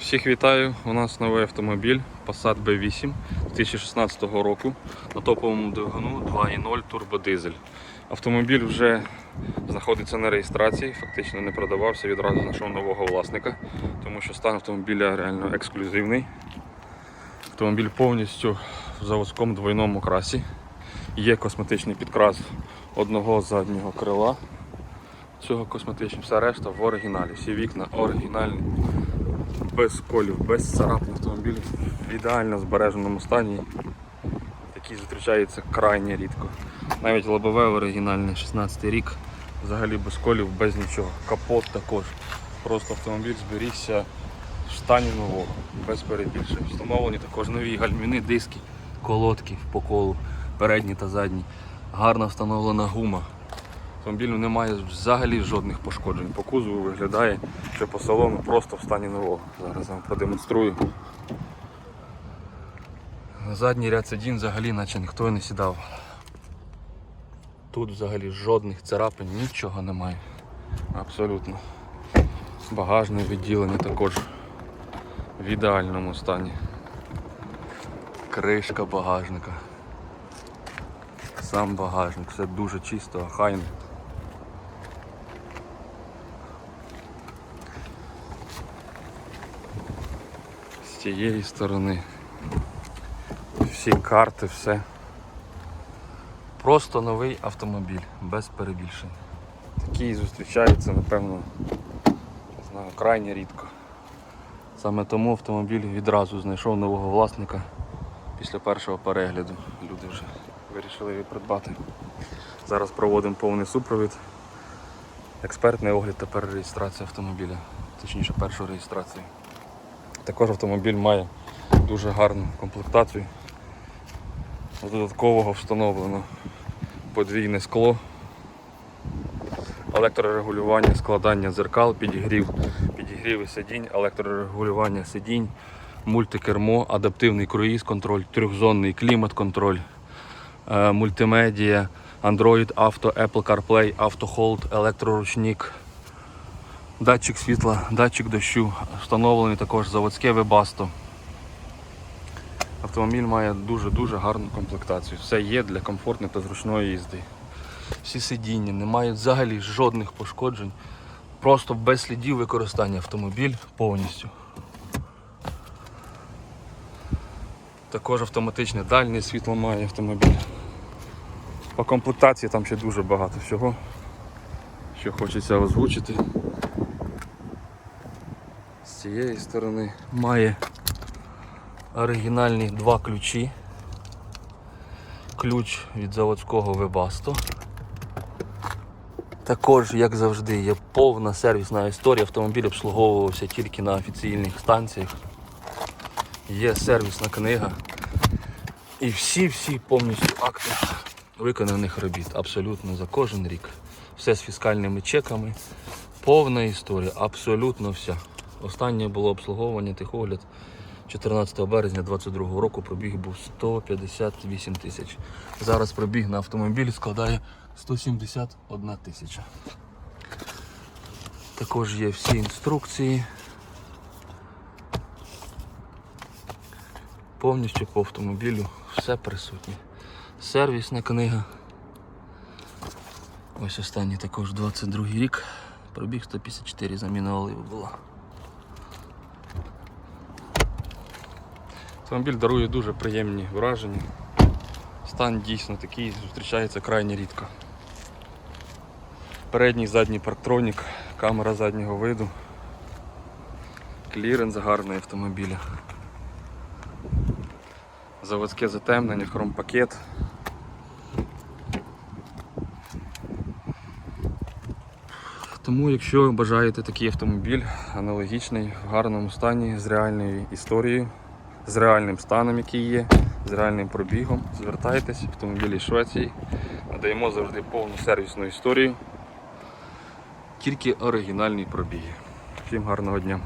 Всіх вітаю! У нас новий автомобіль Passat B8 2016 року на топовому двигуну 2.0 турбодизель. Автомобіль вже знаходиться на реєстрації, фактично не продавався, відразу знайшов нового власника, тому що стан автомобіля реально ексклюзивний. Автомобіль повністю в заводському двойному красі. Є косметичний підкрас одного заднього крила. Цього косметичного, все решта в оригіналі. Всі вікна оригінальні без колів, без царапин автомобіль в ідеально збереженому стані. Такий зустрічається крайне рідко. Навіть лобове оригінальне 16 рік, взагалі без колів, без нічого. Капот також. Просто автомобіль зберігся в стані нового, без перебільшень. Встановлені також нові гальміни, диски, колодки по колу, передні та задні. Гарно встановлена гума. Автомобілю немає взагалі жодних пошкоджень. По кузову виглядає, що по салону просто в стані нового. Зараз вам продемонструю. Задній ряд сидінь взагалі наче ніхто не сідав. Тут взагалі жодних царапин, нічого немає. Абсолютно. Багажне відділення також в ідеальному стані. Кришка багажника. Сам багажник, все дуже чисто, охайно. Цієї сторони. Всі карти, все. Просто новий автомобіль, без перебільшень. Такий зустрічається, напевно, не знаю, крайне рідко. Саме тому автомобіль відразу знайшов нового власника після першого перегляду. Люди вже вирішили його придбати. Зараз проводимо повний супровід. Експертний огляд та перереєстрація автомобіля, точніше першу реєстрацію. Також автомобіль має дуже гарну комплектацію. З додаткового встановлено подвійне скло, електрорегулювання, складання дзеркал, підігрів, підігріви сидінь, електрорегулювання сидінь, мультикермо, адаптивний круїз-контроль, трьохзонний клімат-контроль, е, мультимедія, Android Auto, Apple CarPlay, Hold, електроручник, датчик світла, датчик дощу, встановлений також заводське вебасто. Автомобіль має дуже-дуже гарну комплектацію. Все є для комфортної та зручної їзди. Всі сидіння, не мають взагалі жодних пошкоджень. Просто без слідів використання автомобіль повністю. Також автоматичне дальнє світло має автомобіль. По комплектації там ще дуже багато всього, що хочеться озвучити. З цієї сторони має оригінальні два ключі. Ключ від заводського Webasto. Також, як завжди, є повна сервісна історія. Автомобіль обслуговувався тільки на офіційних станціях. Є сервісна книга. І всі-всі повністю акти виконаних робіт. Абсолютно за кожен рік. Все з фіскальними чеками. Повна історія, абсолютно вся. Останнє було обслуговування техогляд 14 березня 2022 року пробіг був 158 тисяч. Зараз пробіг на автомобілі складає 171 тисяча. Також є всі інструкції. Повністю по автомобілю все присутнє. Сервісна книга. Ось останній також 22 рік. Пробіг 154 заміна оливи була. Автомобіль дарує дуже приємні враження. Стан дійсно такий зустрічається крайне рідко. Передній задній парктронік, камера заднього виду, кліренс гарний автомобіля. Заводське затемнення, хромпакет. Тому, якщо бажаєте такий автомобіль, аналогічний, в гарному стані, з реальною історією, з реальним станом, який є, з реальним пробігом, звертайтесь, автомобілі Швеції. Надаємо завжди повну сервісну історію. Тільки оригінальні пробіги. Всім гарного дня!